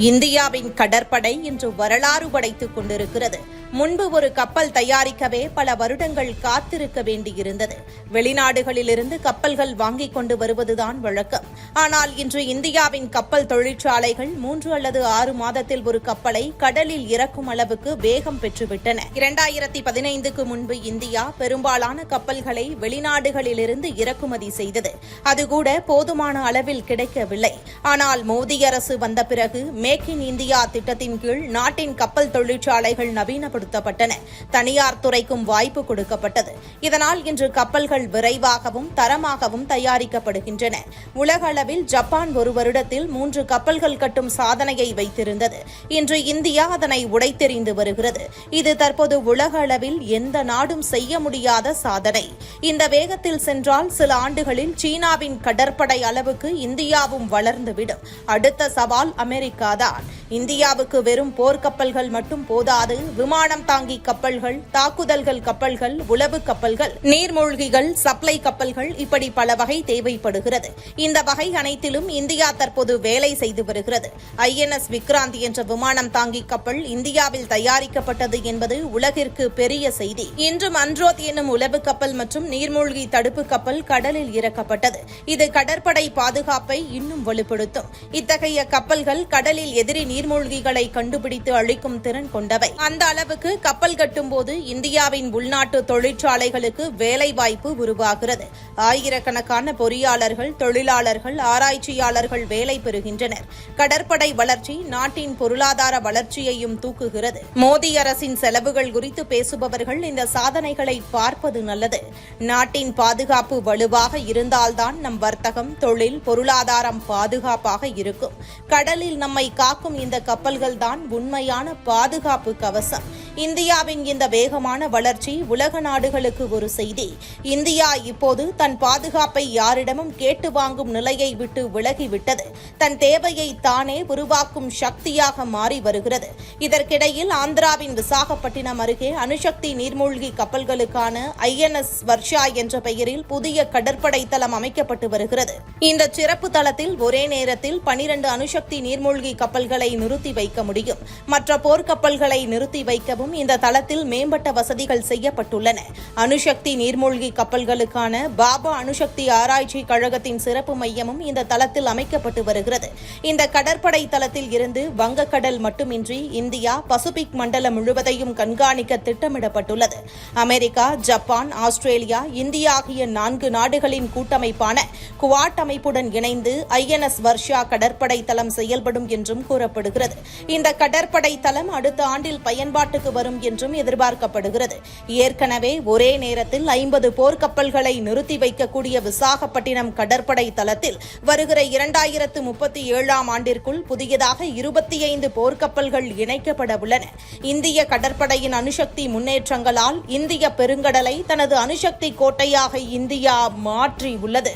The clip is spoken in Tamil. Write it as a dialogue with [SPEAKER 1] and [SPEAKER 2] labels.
[SPEAKER 1] இந்தியாவின் கடற்படை இன்று வரலாறு படைத்துக் கொண்டிருக்கிறது. முன்பு ஒரு கப்பல் தயாரிக்கவே பல வருடங்கள் காத்திருக்க வேண்டியிருந்தது. வெளிநாடுகளிலிருந்து கப்பல்கள் வாங்கிக் கொண்டு வருவதுதான் வழக்கம். ஆனால் இன்று இந்தியாவின் கப்பல் தொழிற்சாலைகள் மூன்று அல்லது ஆறு மாதத்தில் ஒரு கப்பலை கடலில் இறக்கும் அளவுக்கு வேகம் பெற்றுவிட்டன. இரண்டாயிரத்தி பதினைந்துக்கு முன்பு இந்தியா பெரும்பாலான கப்பல்களை வெளிநாடுகளிலிருந்து இறக்குமதி செய்தது. அதுகூட போதுமான அளவில் கிடைக்கவில்லை. ஆனால் மோடி அரசு வந்த பிறகு மேக் இன் இந்தியா திட்டத்தின் கீழ் நாட்டின் கப்பல் தொழிற்சாலைகள் நவீனப்படுத்தப்பட்டன. தனியார் துறைக்கும் வாய்ப்பு கொடுக்கப்பட்டது. இதனால் இன்று கப்பல்கள் விரைவாகவும் தரமாகவும் தயாரிக்கப்படுகின்றன. உலக அளவில் ஜப்பான் ஒரு வருடத்தில் மூன்று கப்பல்கள் கட்டும் சாதனையை வைத்திருந்தது. இன்று இந்தியா அதனை உடைத்தெறிந்து வருகிறது. இது தற்போது உலக அளவில் எந்த நாடும் செய்ய முடியாத சாதனை. இந்த வேகத்தில் சென்றால் சில ஆண்டுகளில் சீனாவின் கடற்படை அளவுக்கு இந்தியாவும் வளர்ந்துவிடும். அடுத்த சவால் அமெரிக்கா அமெரிக்காதான் இந்தியாவுக்கு வெறும் போர்க்கப்பல்கள் மட்டும் போதாது விமானம் தாங்கி கப்பல்கள் தாக்குதல்கள் கப்பல்கள் உளவு கப்பல்கள் நீர்மூழ்கிகள் சப்ளை கப்பல்கள் இப்படி பல வகை தேவைப்படுகிறது. இந்த வகை அனைத்திலும் இந்தியா தற்போது வேலை செய்து வருகிறது. ஐஎன்எஸ் விக்ராந்த் என்ற விமானம் தாங்கி கப்பல் இந்தியாவில் தயாரிக்கப்பட்டது என்பது உலகிற்கு பெரிய செய்தி. இன்று மன்ரோத் என்னும் உளவு கப்பல் மற்றும் நீர்மூழ்கி தடுப்பு கப்பல் கடலில் இறக்கப்பட்டது. இது கடற்படை பாதுகாப்பை இன்னும் வலுப்படுத்தும். இத்தகைய கப்பல்கள் கடலில் எதிரி நீர்மூழ்கிகளை கண்டுபிடித்து அழிக்கும் திறன் கொண்டவை. அந்த அளவுக்கு கப்பல் கட்டும்போது இந்தியாவின் உள்நாட்டு தொழிற்சாலைகளுக்கு வேலைவாய்ப்பு உருவாகிறது. ஆயிரக்கணக்கான பொறியாளர்கள் தொழிலாளர்கள் ஆராய்ச்சியாளர்கள் வேலை பெறுகின்றனர். கடற்படை வளர்ச்சி நாட்டின் பொருளாதார வளர்ச்சியையும் தூக்குகிறது. மோடி அரசின் செலவுகள் குறித்து பேசுபவர்கள் இந்த சாதனைகளை பார்ப்பது நல்லது. நாட்டின் பாதுகாப்பு வலுவாக இருந்தால்தான் நம் வர்த்தகம் தொழில் பொருளாதாரம் பாதுகாப்பாக இருக்கும். கடலில் நம்மை காக்கும் இந்த கப்பல்கள் தான் உண்மையான பாதுகாப்பு கவசம். இந்தியாவின் இந்த வேகமான வளர்ச்சி உலக நாடுகளுக்கு ஒரு செய்தி. இந்தியா இப்போது தன் பாதுகாப்பை யாரிடமும் கேட்டு வாங்கும் நிலையை விட்டு விலகிவிட்டது. தன் தேவையை தானே உருவாக்கும் சக்தியாக மாறி வருகிறது. இதற்கிடையில் ஆந்திராவின் விசாகப்பட்டினம் அருகே அணுசக்தி நீர்மூழ்கி கப்பல்களுக்கான ஐஎன்எஸ் வர்ஷா என்ற பெயரில் புதிய கடற்படை தளம் அமைக்கப்பட்டு வருகிறது. இந்த சிறப்பு தளத்தில் ஒரே நேரத்தில் பனிரண்டு அணுசக்தி நீர்மூழ்கி கப்பல்களை நிறுத்தி வைக்க முடியும். மற்ற போர்க்கப்பல்களை நிறுத்தி வைக்கவும் இந்த தளத்தில் மேம்பட்ட வசதிகள் செய்யப்பட்டுள்ளன. அணுசக்தி நீர்மூழ்கி கப்பல்களுக்கான பாபா அணுசக்தி ஆராய்ச்சி கழகத்தின் சிறப்பு மையமும் இந்த தளத்தில் அமைக்கப்பட்டு வருகிறது. இந்த கடற்படை தளத்தில் இருந்து வங்கக்கடல் மட்டுமின்றி இந்தியா பசிபிக் மண்டலம் முழுவதையும் கண்காணிக்க திட்டமிடப்பட்டுள்ளது. அமெரிக்கா ஜப்பான் ஆஸ்திரேலியா இந்தியா ஆகிய நான்கு நாடுகளின் கூட்டமைப்பான குவாட் அமைப்புடன் இணைந்து ஐஎன்எஸ் வர்ஷா கடற்படை தளம் செயல்படும் என்றும் கூறப்படுகிறது. இந்த கடற்படை தளம் அடுத்த ஆண்டில் பயன்பாட்டுக்கு வரும் என்றும் எதிர்பார்க்கப்படுகிறது. ஏற்கனவே ஒரே நேரத்தில் ஐம்பது போர்க்கப்பல்களை நிறுத்தி வைக்கக்கூடிய விசாகப்பட்டினம் கடற்படை தளத்தில் வருகிற இரண்டாயிரத்து முப்பத்தி ஏழாம் ஆண்டிற்குள் புதியதாக இருபத்தி ஐந்து போர்க்கப்பல்கள் இணைக்கப்பட உள்ளன. இந்திய கடற்படையின் அணுசக்தி முன்னேற்றங்களால் இந்திய பெருங்கடலை தனது அணுசக்தி கோட்டையாக இந்தியா மாற்றியுள்ளது